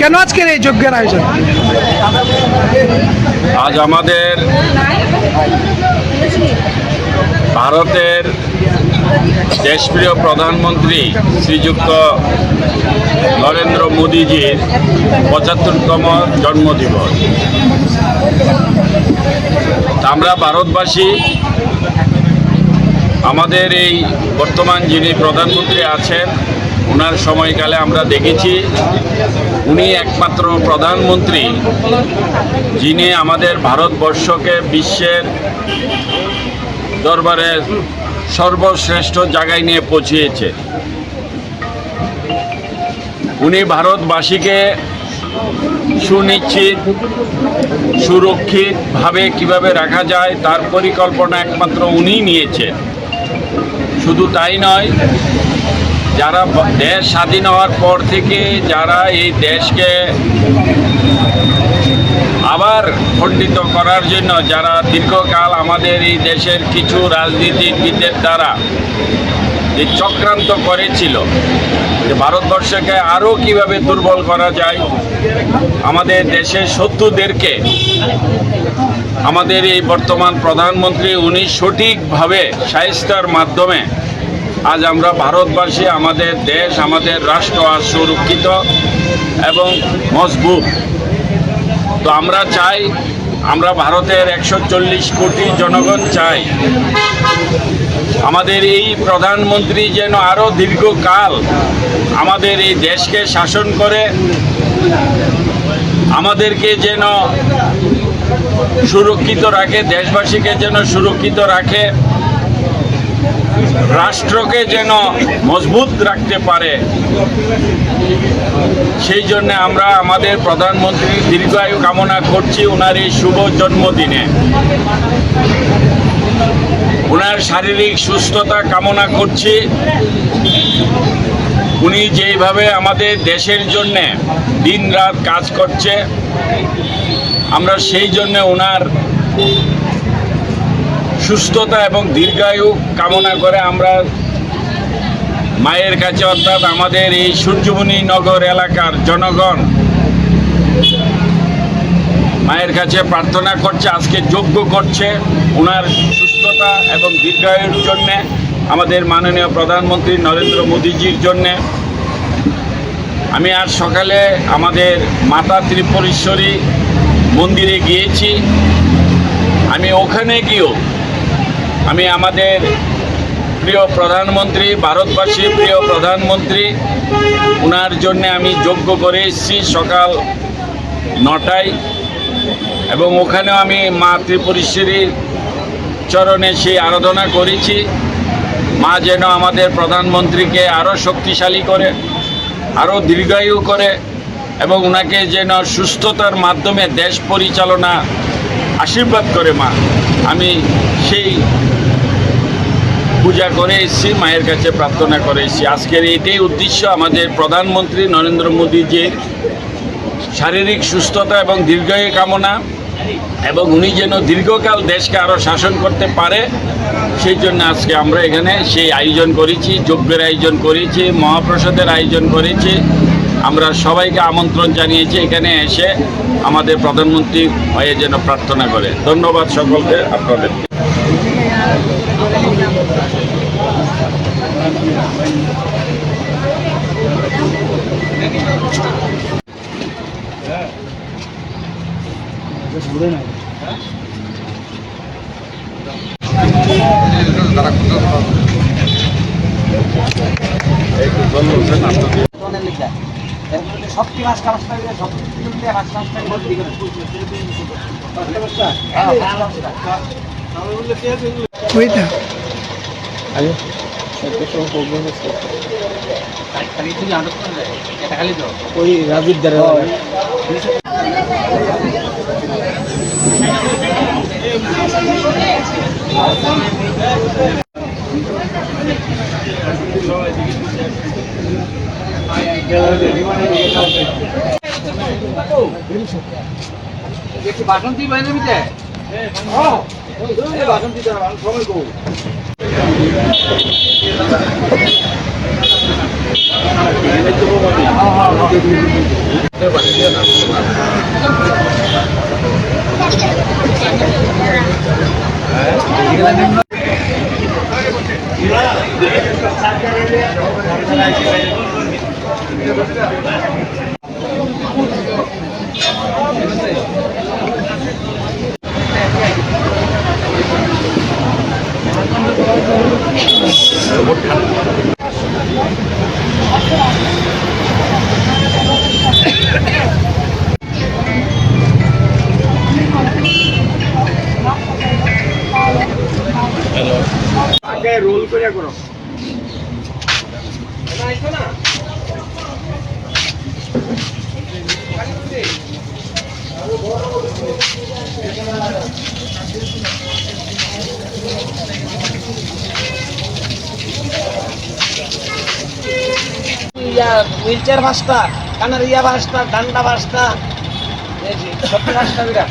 কেন আজকের এই যজ্ঞের আয়োজন? আজ আমাদের ভারতের দেশপ্রিয় প্রধানমন্ত্রী শ্রীযুক্ত নরেন্দ্র মোদীজির পঁচাত্তরতম জন্মদিবস। আমরা ভারতবাসী, আমাদের এই বর্তমান যিনি প্রধানমন্ত্রী আছেন ওনার সময়কালে আমরা দেখেছি, উনি একমাত্র প্রধানমন্ত্রী, যিনি আমাদের ভারতবর্ষকে বিশ্বের দরবারে সর্বশ্রেষ্ঠ জায়গায় নিয়ে পৌঁছিয়েছে উনি ভারতবাসীকে সুনিশ্চিত, সুরক্ষিতভাবে কীভাবে রাখা যায়, তার পরিকল্পনা একমাত্র উনিই নিয়েছেন শুধু তাই নয় যারা দেশ স্বাধীন হওয়ার পর থেকে যারা এই দেশকে আবার খণ্ডিত করার জন্য, যারা দীর্ঘকাল আমাদের এই দেশের কিছু রাজনীতিবিদদের দ্বারা যে চক্রান্ত করেছিল, যে ভারতবর্ষকে আরও কীভাবে দুর্বল করা যায়, আমাদের দেশের শত্রুদেরকে আমাদের এই বর্তমান প্রধানমন্ত্রী, উনি সঠিকভাবে সাহিস্তার মাধ্যমে আজ আমরা ভারতবাসী, আমাদের দেশ, আমাদের রাষ্ট্র আজ সুরক্ষিত এবং মজবুত। তো আমরা চাই, আমরা ভারতের একশো চল্লিশ কোটি জনগণ চাই। আমাদের এই প্রধানমন্ত্রী যেন আরও দীর্ঘকাল আমাদের এই দেশকে শাসন করে, আমাদেরকে যেন সুরক্ষিত রাখে, দেশবাসীকে যেন সুরক্ষিত রাখে। রাষ্ট্রকে যেন মজবুত রাখতে পারে, সেই জন্য আমরা আমাদের প্রধানমন্ত্রীর দীর্ঘায়ু কামনা করছি ওনার এই শুভ জন্মদিনে। ওনার শারীরিক সুস্থতা কামনা করছি। উনি যেইভাবে আমাদের দেশের জন্যে দিন রাত কাজ করছে, আমরা সেই জন্য ওনার সুস্থতা এবং দীর্ঘায়ু কামনা করে আমরা মায়ের কাছে অর্থাৎ আমাদের এই সূর্যমণি নগর এলাকার জনগণ মায়ের কাছে প্রার্থনা করছে, আজকে যোগ্য করছে ওনার সুস্থতা এবং দীর্ঘায়ুর জন্যে, আমাদের মাননীয় প্রধানমন্ত্রী নরেন্দ্র মোদীজির জন্যে। আমি আজ সকালে আমাদের মাতা ত্রিপুরেশ্বরী মন্দিরে গিয়েছি। আমি ওখানে গিয়েও আমি আমাদের প্রিয় প্রধানমন্ত্রী, ভারতবাসী প্রিয় প্রধানমন্ত্রী ওনার জন্য আমি যোগ্য করে এসেছি সকাল নটায় এবং ওখানেও আমি মা ত্রিপুরেশ্বরীর চরণে সেই আরাধনা করেছি। মা যেন আমাদের প্রধানমন্ত্রীকে আরও শক্তিশালী করে আরও দীর্ঘায়ু করে এবং ওনাকে যেন সুস্থতার মাধ্যমে দেশ পরিচালনা আশীর্বাদ করে মা। আমি সেই পূজা করে এসেছি, মায়ের কাছে প্রার্থনা করে এসেছি। আজকের এটাই উদ্দেশ্য আমাদের প্রধানমন্ত্রী নরেন্দ্র মোদীজির শারীরিক সুস্থতা এবং দীর্ঘায়ু কামনা, এবং উনি যেন দীর্ঘকাল দেশকে আরও শাসন করতে পারে, সেই জন্য আজকে আমরা এখানে সেই আয়োজন করেছি, যজ্ঞের আয়োজন করেছি, মহাপ্রসাদের আয়োজন করেছি। আমরা সবাইকে আমন্ত্রণ জানিয়েছি এখানে এসে আমাদের প্রধানমন্ত্রী হয়ে যেন প্রার্থনা করে। ধন্যবাদ সকলকে আপনাদের শক্তি মাছ কামাস পাইলে শক্তি মাছ কামাস পাইলে বলতে দিকে ওইটা ওই রাজুর দ্বারা বাসন্তী বাইরে মিটে বাসন্তী সময় গো Terima kasih. ইয়া হুইল চেয়ার পাঁচটা কানের ইয়া পাঁচটা ডান্ডা পাঁচটা এই যে, বিরাট।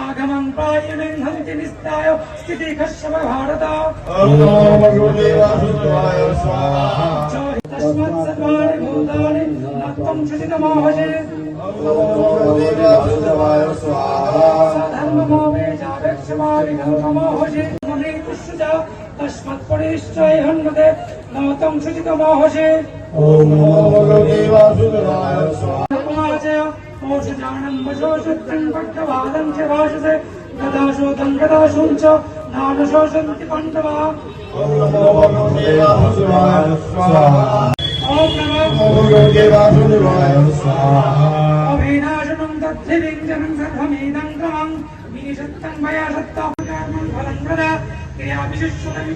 आगमं प्रायणेन हन्ति निस्ताय स्थितिकश्यव भारत ॐ भगवते वासुदेवाय स्वाहा तस्मात् सर्वाणि भूतानि नत्वं श्रुतितमाहजे ॐ भगवते वासुदेवाय स्वाहा सधर्ममो মহসে মনেকুষ্যতা তস্মাৎ পরিশ্রয় হন্মদে নমতং সুচিত মহসে ওম নমো ভগবতে বাসুদেবায় স্বাহা। মৌষজানম বশোষত্তং পক্ষবাদং চ ভাষসে গদাশোতং सत्तं मया सत्तापकारमं फलं प्रदा क्रियाभिशिष्वदपि